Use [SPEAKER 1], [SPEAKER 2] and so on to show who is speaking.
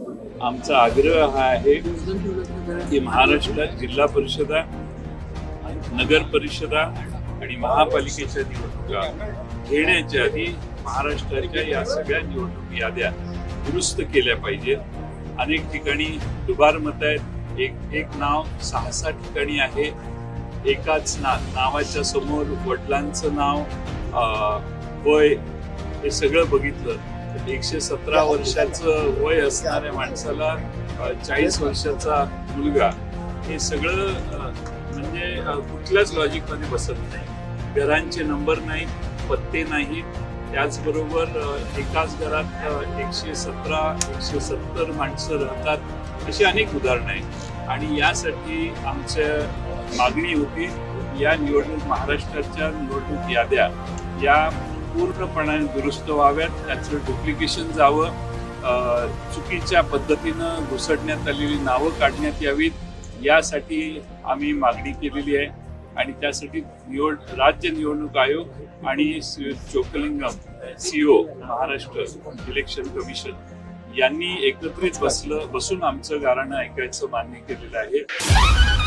[SPEAKER 1] आमचा आग्रह हा आहे की महाराष्ट्रात जिल्हा परिषदा नगर परिषदा आणि महापालिकेच्या निवडणुका घेण्याच्या आधी महाराष्ट्राच्या या सगळ्या निवडणूक याद्या दुरुस्त केल्या पाहिजेत. अनेक ठिकाणी दुबार मत आहेत. एक एक नाव सहा सहा ठिकाणी आहे. एकाच ना नावाच्या समोर वडिलांचं नाव अं, वय हे सगळं बघितलं. एकशे सतरा वर्षाचं वय असणाऱ्या माणसाला चाळीस वर्षाचा मुलगा हे सगळं म्हणजे कुठल्याच लॉजिकमध्ये बसत नाही. घरांचे नंबर नाही पत्ते नाहीत त्याचबरोबर एकाच घरात एकशे सतरा एकशे सत्तर माणसं राहतात अशी अनेक उदाहरणं आहेत. आणि यासाठी आमच्या मागणी होती या निवडणूक महाराष्ट्राच्या निवडणूक याद्या या पूर्णपणाने दुरुस्त व्हाव्यात त्याचं डुप्लिकेशन जावं चुकीच्या पद्धतीनं घुसडण्यात आलेली नावं काढण्यात यावीत यासाठी आम्ही मागणी केलेली आहे. आणि त्यासाठी निवड राज्य निवडणूक आयोग आणि Shri Chokalingam CEO Maharashtra election commission यांनी एकत्रित बसलं बसून आमचं गाणं ऐकायचं मान्य केलेलं आहे.